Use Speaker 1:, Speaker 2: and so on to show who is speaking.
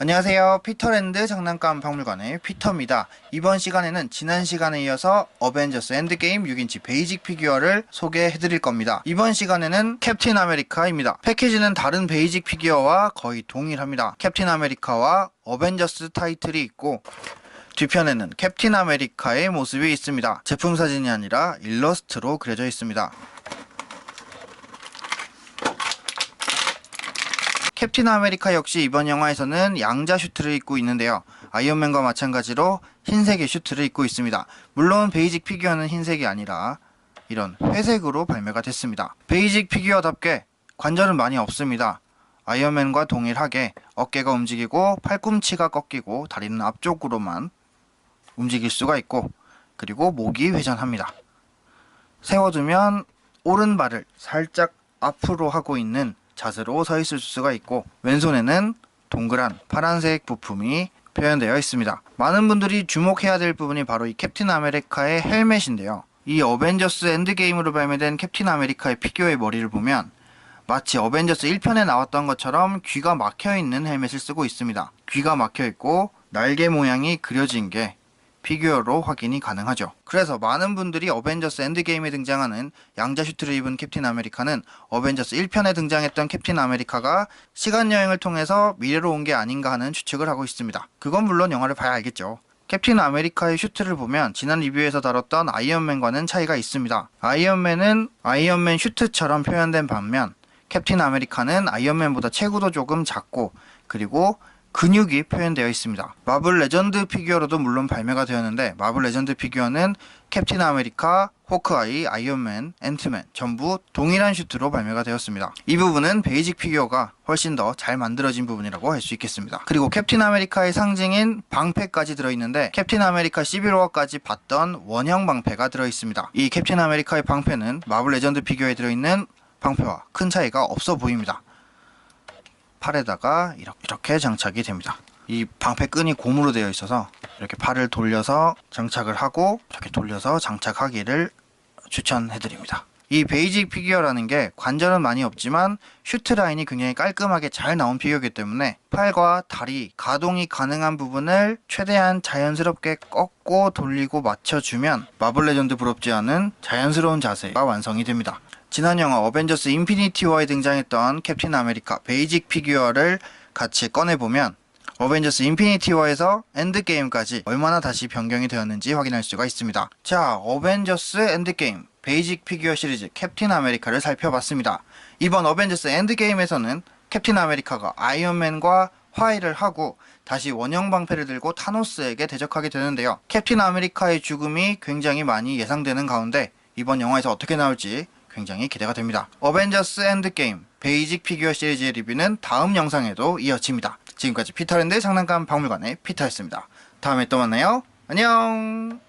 Speaker 1: 안녕하세요. 피터랜드 장난감 박물관의 피터입니다. 이번 시간에는 지난 시간에 이어서 어벤져스 엔드게임 6인치 베이직 피규어를 소개해 드릴 겁니다. 이번 시간에는 캡틴 아메리카입니다. 패키지는 다른 베이직 피규어와 거의 동일합니다. 캡틴 아메리카와 어벤져스 타이틀이 있고 뒤편에는 캡틴 아메리카의 모습이 있습니다. 제품 사진이 아니라 일러스트로 그려져 있습니다. 캡틴 아메리카 역시 이번 영화에서는 양자 슈트를 입고 있는데요. 아이언맨과 마찬가지로 흰색의 슈트를 입고 있습니다. 물론 베이직 피규어는 흰색이 아니라 이런 회색으로 발매가 됐습니다. 베이직 피규어답게 관절은 많이 없습니다. 아이언맨과 동일하게 어깨가 움직이고 팔꿈치가 꺾이고 다리는 앞쪽으로만 움직일 수가 있고 그리고 목이 회전합니다. 세워두면 오른발을 살짝 앞으로 하고 있는 자세로 서 있을 수가 있고 왼손에는 동그란 파란색 부품이 표현되어 있습니다. 많은 분들이 주목해야 될 부분이 바로 이 캡틴 아메리카의 헬멧인데요. 이 어벤져스 엔드게임으로 발매된 캡틴 아메리카의 피규어의 머리를 보면 마치 어벤져스 1편에 나왔던 것처럼 귀가 막혀 있는 헬멧을 쓰고 있습니다. 귀가 막혀 있고 날개 모양이 그려진 게 피규어로 확인이 가능하죠. 그래서 많은 분들이 어벤져스 엔드게임에 등장하는 양자 슈트를 입은 캡틴 아메리카는 어벤져스 1편에 등장했던 캡틴 아메리카가 시간 여행을 통해서 미래로 온 게 아닌가 하는 추측을 하고 있습니다. 그건 물론 영화를 봐야 알겠죠. 캡틴 아메리카의 슈트를 보면 지난 리뷰에서 다뤘던 아이언맨과는 차이가 있습니다. 아이언맨은 아이언맨 슈트처럼 표현된 반면 캡틴 아메리카는 아이언맨보다 체구도 조금 작고 그리고 근육이 표현되어 있습니다. 마블 레전드 피규어로도 물론 발매가 되었는데 마블 레전드 피규어는 캡틴 아메리카, 호크아이, 아이언맨, 앤트맨 전부 동일한 슈트로 발매가 되었습니다. 이 부분은 베이직 피규어가 훨씬 더 잘 만들어진 부분이라고 할 수 있겠습니다. 그리고 캡틴 아메리카의 상징인 방패까지 들어있는데 캡틴 아메리카 11호화까지 봤던 원형 방패가 들어있습니다. 이 캡틴 아메리카의 방패는 마블 레전드 피규어에 들어있는 방패와 큰 차이가 없어 보입니다. 팔에다가 이렇게, 장착이 됩니다. 이 방패 끈이 고무로 되어 있어서 이렇게 팔을 돌려서 장착을 하고 이렇게 돌려서 장착하기를 추천해 드립니다. 이 베이직 피규어라는 게 관절은 많이 없지만 슈트 라인이 굉장히 깔끔하게 잘 나온 피규어이기 때문에 팔과 다리 가동이 가능한 부분을 최대한 자연스럽게 꺾고 돌리고 맞춰주면 마블 레전드 부럽지 않은 자연스러운 자세가 완성이 됩니다. 지난 영화 어벤져스 인피니티 워에 등장했던 캡틴 아메리카 베이직 피규어를 같이 꺼내보면 어벤져스 인피니티 워에서 엔드게임까지 얼마나 다시 변경이 되었는지 확인할 수가 있습니다. 자, 어벤져스 엔드게임 베이직 피규어 시리즈 캡틴 아메리카를 살펴봤습니다. 이번 어벤져스 엔드게임에서는 캡틴 아메리카가 아이언맨과 화해를 하고 다시 원형 방패를 들고 타노스에게 대적하게 되는데요. 캡틴 아메리카의 죽음이 굉장히 많이 예상되는 가운데 이번 영화에서 어떻게 나올지 굉장히 기대가 됩니다. 어벤져스 엔드게임 베이직 피규어 시리즈의 리뷰는 다음 영상에도 이어집니다. 지금까지 피터랜드 장난감 박물관의 피터였습니다. 다음에 또 만나요. 안녕!